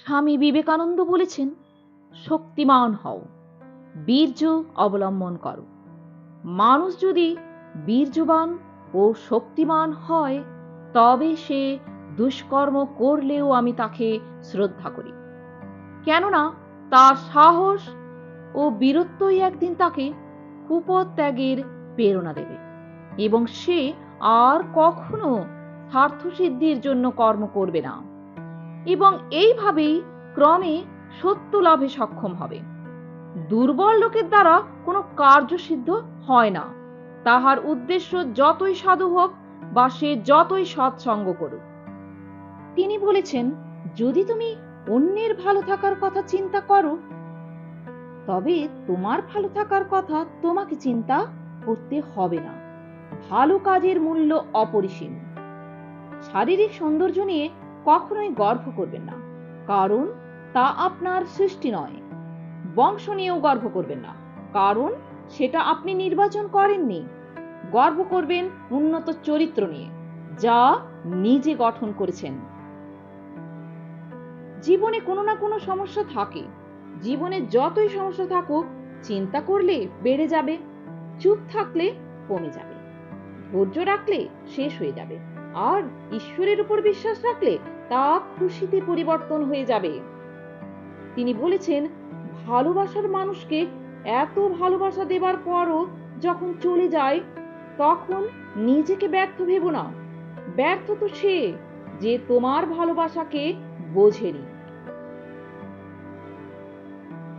স্বামী বিবেকানন্দ বলেছেন, শক্তিমান হও, বীর্য অবলম্বন করো। মানুষ যদি বীর্যবান ও শক্তিমান হয়, তবে সে দুষ্কর্ম করলেও আমি তাকে শ্রদ্ধা করি। কেননা তার সাহস ও বীরত্বই একদিন তাকে কুপত্যাগের প্রেরণা দেবে এবং সে আর কখনো স্বার্থসিদ্ধির জন্য কর্ম করবে না। এবং এইভাবেই ক্রমে সত্য লাভে সক্ষম হবে। দুর্বল লোকের দ্বারা কোনো কার্য সিদ্ধ হয় না। তাহার উদ্দেশ্য যতই সাধু হোক বা সে যতই সৎসঙ্গ করুক। তিনি বলেছেন, যদি তুমি অন্যের ভালো থাকার কথা চিন্তা করো, তবে তোমার ভালো থাকার কথা তোমাকে চিন্তা করতে হবে না। ভালো কাজের মূল্য অপরিসীম। শারীরিক সৌন্দর্য নিয়ে কখনোই গর্ব করবেন না। কারণ তা আপনার সৃষ্টি নয়। বংশ নিয়েও গর্ব করবেন না। কারণ সেটা আপনি নির্বাচন করেননি। গর্ব করবেন উন্নত চরিত্র নিয়ে, যা নিজে গঠন করেছেন। জীবনে কোনো না কোনো সমস্যা থাকে। জীবনে যতই সমস্যা থাকুক, চিন্তা করলে বেড়ে যাবে, চুপ থাকলে কমে যাবে। ধৈর্য রাখলে শেষ হয়ে যাবে। আর ঈশ্বরের উপর বিশ্বাস রাখলে তা খুশিতে পরিবর্তন হয়ে যাবে। তিনি বলেছেন, ভালোবাসার মানুষকে এত ভালোবাসা দেবার পরও যখন চলে যায়, তখন নিজেকে ব্যর্থ ভেব না। ব্যর্থ তো সে যে তোমার ভালোবাসাকে বোঝেনি।